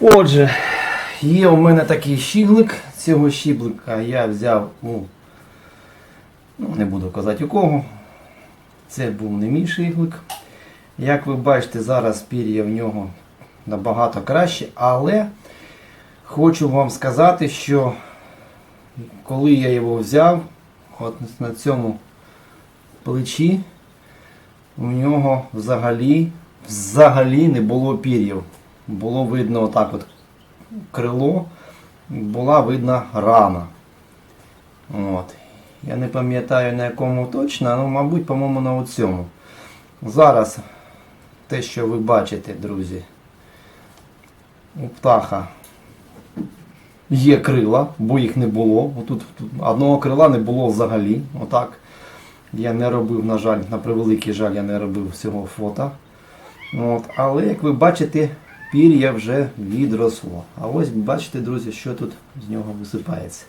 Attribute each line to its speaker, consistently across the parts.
Speaker 1: Отже, є у мене такий щіглик. Цього щіблика я взяв у, ну не буду казати у кого. Це був не мій щіглик. Як ви бачите, зараз пір'я в нього набагато краще, але хочу вам сказати, що коли я його взяв, от на цьому плечі у нього взагалі, взагалі не було пір'їв. Було видно отак от крило, була видна рана. От. Я не пам'ятаю на якому точно, але, мабуть, по-моєму, на цьому. Зараз те, що ви бачите, друзі, у птаха є крила, бо їх не було. Отут, тут одного крила не було взагалі. Отак. Я не робив, на жаль, на превеликий жаль, я не робив всього фото. От. Але як ви бачите, пір'я вже відросло. А ось бачите, друзі, що тут з нього висипається.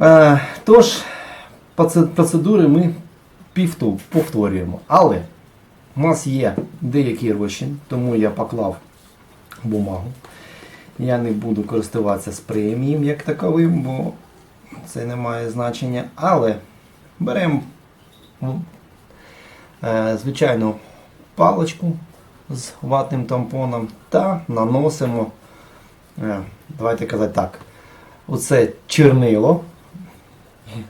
Speaker 1: Е, тож, процедури ми повторюємо. Але у нас є деякий розчин, тому я поклав бумагу. Я не буду користуватися спреєм як таковим, бо це не має значення. Але беремо ну, звичайну паличку з ватним тампоном та наносимо, е, давайте казати так, оце чернило.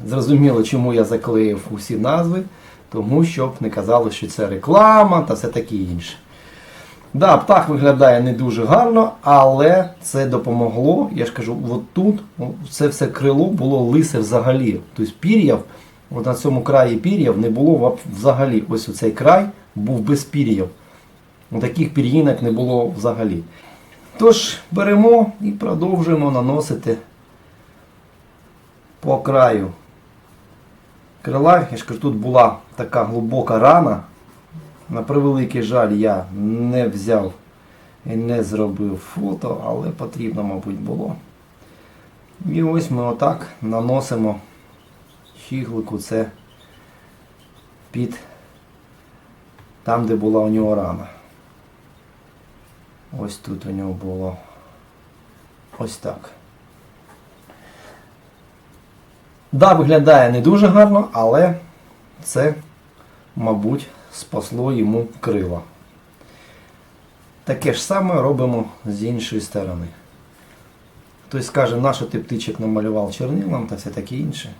Speaker 1: Зрозуміло, чому я заклеїв усі назви, тому щоб не казали, що це реклама та все таке інше. Да, птах виглядає не дуже гарно, але це допомогло. Я ж кажу, от тут це все крило було лисе взагалі. Тобто пір'яв, на цьому краї пір'яв не було взагалі. Ось оцей край був без пір'яв. Ну, Таких пір'їнок не було взагалі. Тож беремо і продовжуємо наносити по краю крила. Я ж кажу, тут була така глибока рана. На превеликий жаль, я не взяв і не зробив фото, але потрібно, мабуть, було. І ось ми отак наносимо щіглику це під там, де була у нього рана. Ось тут у нього було ось так. Да, виглядає не дуже гарно, але це, мабуть, спасло йому крила. Таке ж саме робимо з іншої сторони. Хтось скаже, на ти птичок намалював чорнилом та все таке інше.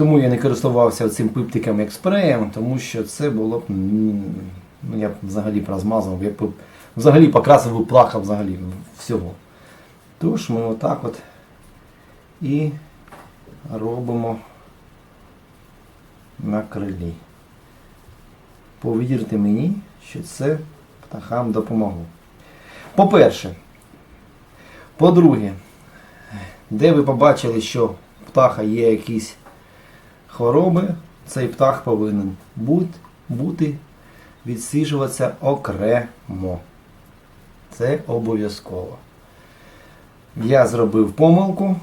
Speaker 1: Тому я не користувався цим пиптиком як спреєм, тому що це було б. Ну, я б взагалі розмазав, я б взагалі покрасив би плаха взагалі всього. Тож ми отак от і робимо на крилі. Повірте мені, що це птахам допомогло. По-перше, по-друге, де ви побачили, що птаха є якісь хвороби, цей птах повинен бути, бути відсиджуватися окремо. Це обов'язково. Я зробив помилку,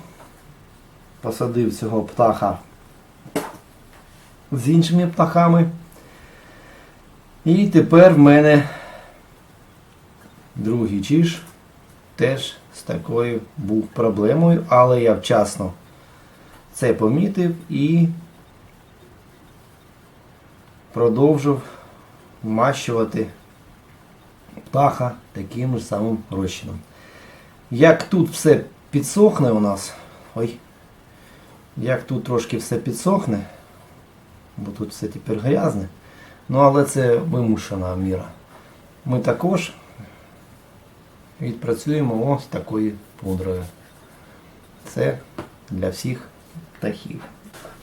Speaker 1: посадив цього птаха з іншими птахами. І тепер в мене другий чиж теж з такою був проблемою, але я вчасно це помітив і продовжив вмащувати птаха таким же самим розчином. Як тут все підсохне у нас, ой, як тут трошки все підсохне, бо тут все тепер грязне, ну але це вимушена міра. Ми також відпрацюємо ось такою пудрою. Це для всіх птахів.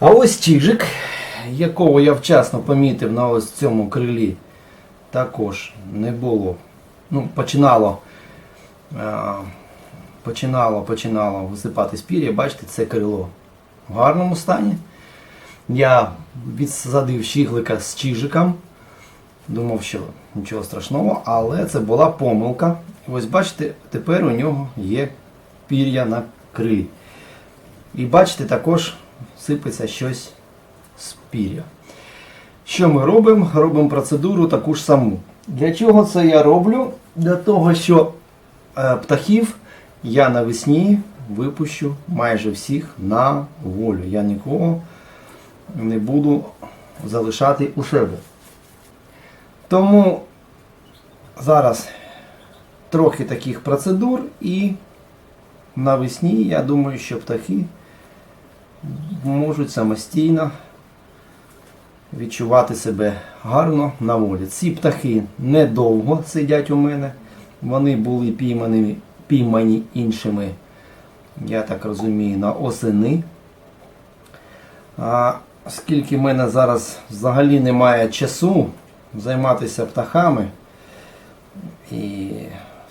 Speaker 1: А ось чижик, якого я вчасно помітив на ось цьому крилі, також не було. Ну, починало. е, починало, починало висипати пір'я, бачите, це крило в гарному стані. Я відсадив щіглика з чижиком. Думав, що нічого страшного, але це була помилка. Ось бачите, тепер у нього є пір'я на крилі. І бачите, також сипеться щось пір'я. Що ми робимо? Робимо процедуру таку ж саму. Для чого це я роблю? Для того, що е, птахів я навесні випущу майже всіх на волю. Я нікого не буду залишати у себе. Тому зараз трохи таких процедур і навесні я думаю, що птахи можуть самостійно відчувати себе гарно на волі. Ці птахи недовго сидять у мене. Вони були піймані, піймані іншими, я так розумію, на осени. А оскільки в мене зараз взагалі немає часу займатися птахами і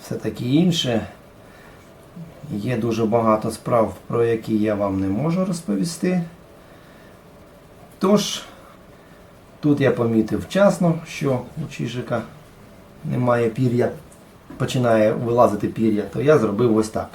Speaker 1: все таке інше, є дуже багато справ, про які я вам не можу розповісти. Тож, тут я помітив вчасно, що у Чижика немає пір'я, починає вилазити пір'я, то я зробив ось так.